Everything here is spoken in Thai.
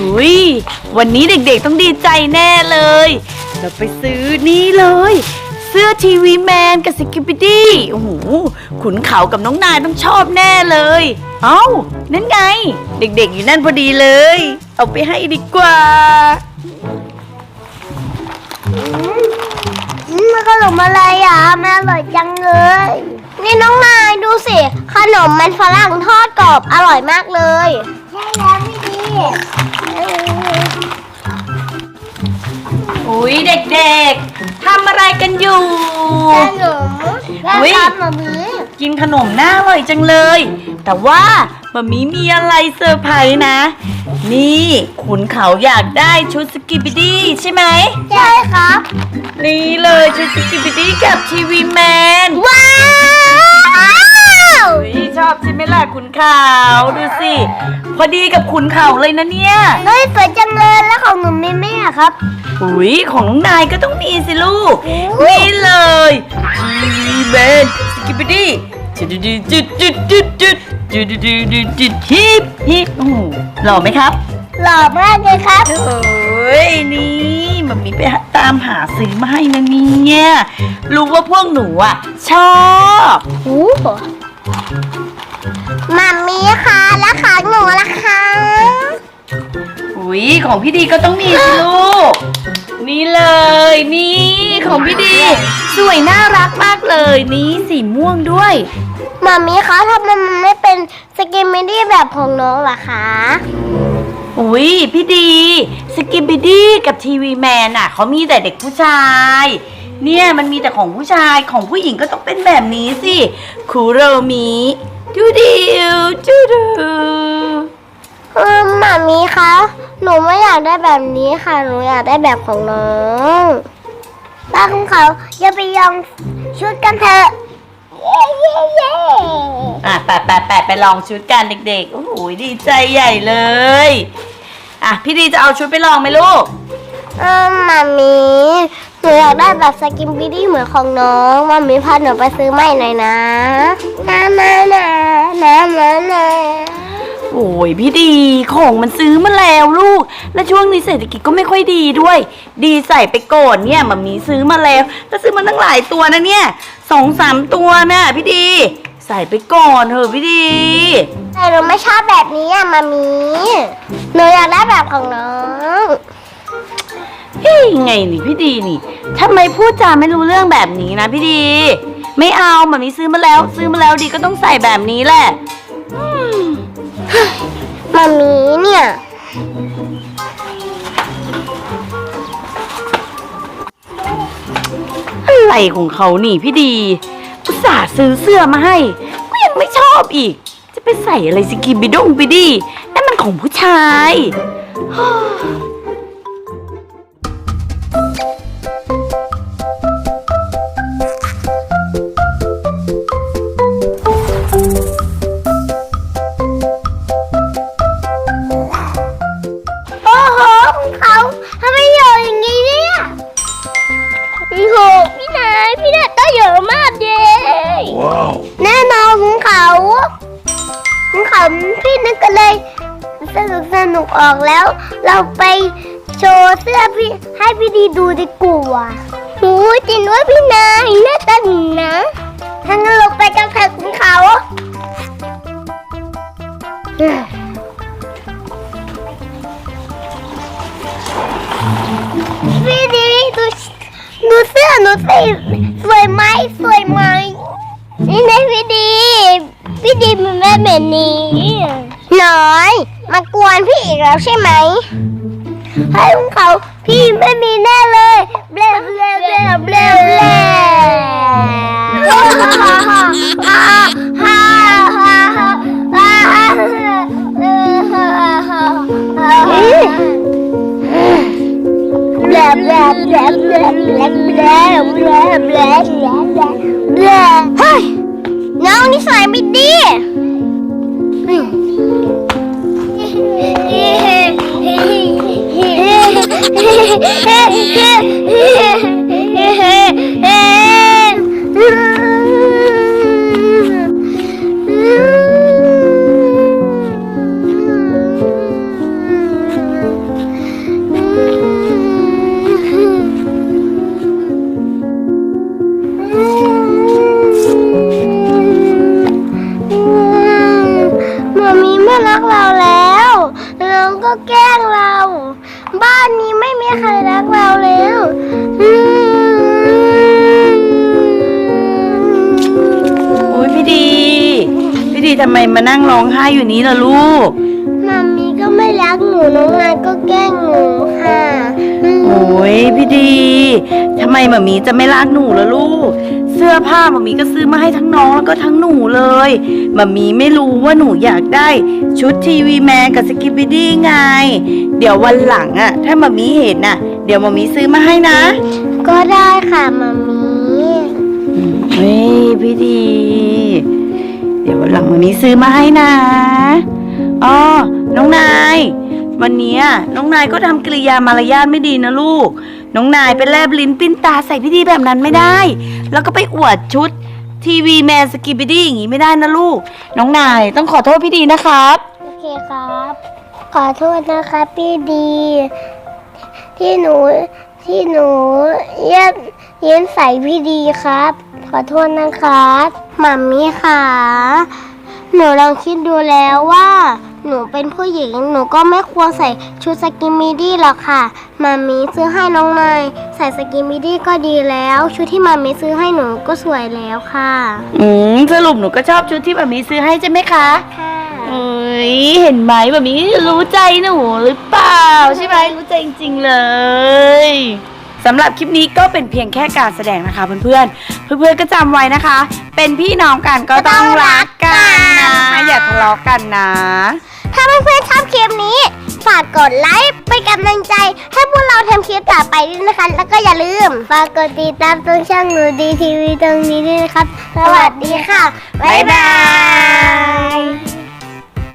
อุ้ยวันนี้เด็กๆต้องดีใจแน่เลย เราไปซื้อนี่เลย เสื้อทีวีแมนกับสกิปปิดี้โอ้โหขุนเขากับน้องนายต้องชอบแน่เลย เอ้า นั่นไง เด็กๆอยู่นั่นพอดีเลย เอาไปให้ดีกว่าอืมขนมอะไรอะ มันอร่อยจังเลย นี่น้องนายดูสิ ขนมมันฝรั่งทอดกรอบอร่อยมากเลย ใช่แล้วพี่ดี อุ้ยเด็กๆทำอะไรกันอยู่ ขนมอุ๊ยแล้วครับหมามีกินขนมน่าอร่อยจังเลย แต่ว่าบะมีมีอะไรเซอร์ไพรส์นะ นี่ขุนเขาอยากได้ชุดสกิปปิดี้ใช่ไหม ใช่ครับ นี่เลยชุดสกิปปิดี้กับทีวีแมน ว้า วอุ๊ยชอบใช่ไหมล่ะขุนเขาดูสิ พอดีกับขุนเขาเลยนะเนี่ย เฮ้ยสวยจังเลยแล้วของหนูมีไหมอะครับ อุ้ยของน้องนายก็ต้องมีสิลูกโอ้นี่เลยทีวีแมนสกิปปิดี้จุดจุดจุดจุดจุดจุดจุดจุดจุดจุดฮิปฮิปโอ้โหหล่อไหมครับหล่อมากเลยครับโอ้ยนี่มันมีไปตามหาซื้อมาให้นะเนี่ยรู้ว่าพวกหนูอะ ชอบ โอ้ มามีค่ะแล้วของหนูล่ะคะอุ้ยของพี่ดีก็ต้องมีสิลูก นี่เลยนี่ของพี่ดี สวยน่ารักมากเลยนี่สีม่วงด้วยมามีคะทำไมมันไม่เป็นสกิมมิดี้แบบของน้องล่ะคะอุ้ยพี่ดี สกิปปิดี้กับทีวีแมนอะเขามีแต่เด็กผู้ชาย เนี่ยมันมีแต่ของผู้ชายของผู้หญิงก็ต้องเป็นแบบนี้สิคูโรมิดูดิวดูดูเออมามีคะหนูไม่อยากได้แบบนี้ค่ะ หนูอยากได้แบบของน้องป้าของเขาอย่าไปยองชุดกันเถอะเย้เย้เย้อะแปะแปะแปะไปลองชุดกันเด็กๆโอ้โหดีใจใหญ่เลยอะพี่ดีจะเอาชุดไปลองไหมลูก เออมามี หนูอยากได้แบบสกิมบิดี้เหมือนของน้องมามีพาหนูไปซื้อใหม่หน่อยนะนะนะนะนะนะนะโอ้ยพี่ดีของมันซื้อมาแล้วลูก และช่วงนี้เศรษฐกิจก็ไม่ค่อยดีด้วย ดีใส่ไปก่อนเนี่ยมันมีซื้อมาแล้วแต่ซื้อมาตั้งหลายตัวนะเนี่ยสองสามตัวนะพี่ดี ใส่ไปก่อนเถอะพี่ดี แต่หนูไม่ชอบแบบนี้อะมามีหนูอยากได้แบบของน้อง เฮ้ยไงนี่พี่ดีนี่ทำไมพูดจาไม่รู้เรื่องแบบนี้นะพี่ดี ไม่เอามันมีซื้อมาแล้ว ซื้อมาแล้วดีก็ต้องใส่แบบนี้แหละมามีเนี่ย อะไรของเขานี่พี่ดีอุตส่าห์ซื้อเสื้อมาให้ก็ยังไม่ชอบอีก จะไปใส่อะไรสกิบิดงไปดีนั่นมันของผู้ชาย โอ้โหของเขาทำไมเยอะอย่างนี้เนี่ยโอ้โหพี่นายพี่นายก็เยอะมากเลยแน่นอนของเขาของเขาพี่นึกกันเลย สนุกสนุกออกแล้ว เราไป โชว์เสื้อพี่ให้พี่ดีดูดีกว่าโอ้ยจริงด้วยพี่นายน่าตาหนนะถ้างั้นเราไปกันเถอะของเขาพี่ดีดูดูเสื้อหนูสิสวยไหมสวยไหมนี่นะพี่ดี พี่ดีมันไม่แบบนี้น้อย มากวนพี่อีกแล้วใช่ไหม ให้ของเขาพี่ไม่มีแน่เลยเบลเบลเบลเบลเบลเฮ่าฮ่าฮ่าฮ่าฮ่าฮ่ มามีไม่รักเราแล้ว น้องก็แกล้งเรา เราแล้วโอ้ยพี่ดี พี่ดีทำไมมานั่งร้องไห้อยู่นี้ล่ะลูก มัมมี่ก็ไม่รักหนูน้องนายก็แกล้งหนูค่ะ โอ้ยพี่ดีทำไมมามีจะไม่รักหนูล่ะลูก สื้อผ้าหมามีก็ซื้อมาให้ทั้งน้องแล้วก็ทั้งหนูเลยหมามีไม่รู้ว่าหนูอยากได้ชุดทีวีแมนกับสกิปปิดี้ไง เดี๋ยววันหลังอะถ้าหมามีเห็นน่ะ เดี๋ยวหมามีซื้อมาให้นะก็ได้ค่ะมามีเฮ้ยพี่ดี เดี๋ยววันหลังหมามีซื้อมาให้นะอ๋อน้องนาย วันเนี้ยน้องนายก็ทำกิริยามารยาทไม่ดีนะลูก น้องนายไปแลบลิ้นปิ้นตาใส่พี่ดีแบบนั้นไม่ได้ แล้วก็ไปอวดชุดทีวีแมนสกิบิดี้อย่างงี้ไม่ได้นะลูก น้องนายต้องขอโทษพี่ดีนะครับ โอเคครับ ขอโทษนะคะพี่ดี ที่หนูที่หนูเย็บเย็นใส่พี่ดีครับ ขอโทษนะครับหมัมมี่ค่ะ หนูลองคิดดูแล้วว่า หนูเป็นผู้หญิง หนูก็ไม่ควรใส่ชุดสกิมมิดี้หรอกค่ะหมามีซื้อให้น้องนายใส่สกิมมิดี้ก็ดีแล้ว ชุดที่หมามีซื้อให้หนูก็สวยแล้วค่ะอืมสรุปหนูก็ชอบชุดที่แบบมีซื้อให้ใช่ไหมคะค่ะเอ้ยเห็นไหมแบบนี้รู้ใจหนูหรือเปล่าใช่ไหมรู้ใจจริงๆเลยสำหรับคลิปนี้ก็เป็นเพียงแค่การแสดงนะคะเพื่อนๆ เพื่อนๆก็จำไว้นะคะ เป็นพี่น้องกันก็ต้องรักกันนะ อย่าทะเลาะกันนะ ถ้าเพื่อนๆชอบคลิปนี้ ฝากกดไลค์เป็นกำลังใจ ให้พวกเราทำคลิปต่อไปด้วยนะคะ แล้วก็อย่าลืม ฝากกดติดตามตรงช่องหนูดีทีวีตรงนี้ด้วยนะครับ สวัสดีค่ะ บ๊ายบาย